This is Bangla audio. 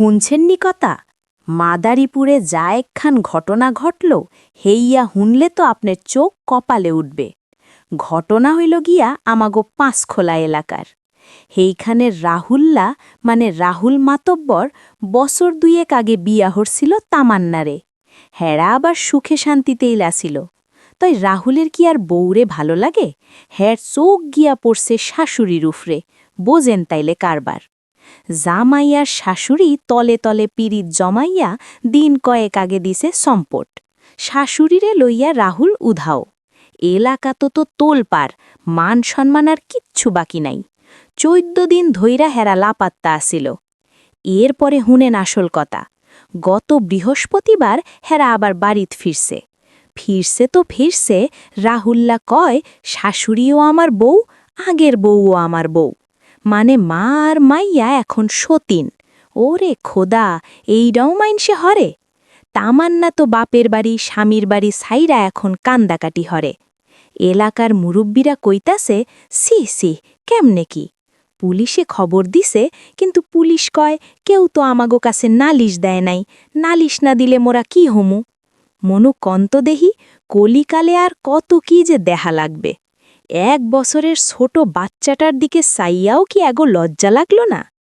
হুনছেননি কথা মাদারীপুরে যা একখান ঘটনা ঘটল, হেইয়া হুনলে তো আপনার চোখ কপালে উঠবে। ঘটনা হইল গিয়া আমাগো পাঁচখোলা এলাকার। হেইখানের রাহুল্লা মানে রাহুল মাতব্বর, বছর দুয়েক আগে বিয়া হরছিল তামান্নারে। হেরা আবার সুখে শান্তিতেই লাছিল। তাই রাহুলের কি আর বউরে ভালো লাগে? হ্যার চোখ গিয়া পড়ছে শাশুড়ির উফরে। বোঝেন তাইলে কারবার। জামাইয়ার শাশুড়ি তলে তলে পিরিত জমাইয়া দিন কয়েক আগে দিছে সম্পট। শাশুড়িরে লইয়া রাহুল উধাও। এলাকা তো তো তোলপার মান সম্মান আর কিচ্ছু বাকি নাই। চৈদ্দ দিন ধৈরা হেরা লাপাত্তা আসিল। এরপরে হুনেন আসল কথা। গত বৃহস্পতিবার হেরা আবার বাড়িত ফিরছে। ফিরছে তো ফিরছে, রাহুল্লা কয়, শাশুড়িও আমার বউ, আগের বউও আমার বউ। মানে মা আর মাইয়া এখন সতীন। ওরে খোদা এইটাও মাইনসে হরে। তামান্না তো বাপের বাড়ি, স্বামীর বাড়ি সাইরা এখন কান্দাকাটি হরে। এলাকার মুরব্বীরা কইতাছে সি সি কেমনে কি? পুলিশে খবর দিছে, কিন্তু পুলিশ কয়, কেউ তো আমাগো কাছে নালিশ দেয় নাই। নালিশ না দিলে মোরা কি হমু? মনু কন্ত দেহি, কলিকালে আর কত কি যে দেহা লাগবে। এক বছরের ছোট বাচ্চাটার দিকে সাইয়াও কি এগো লজ্জা লাগল না?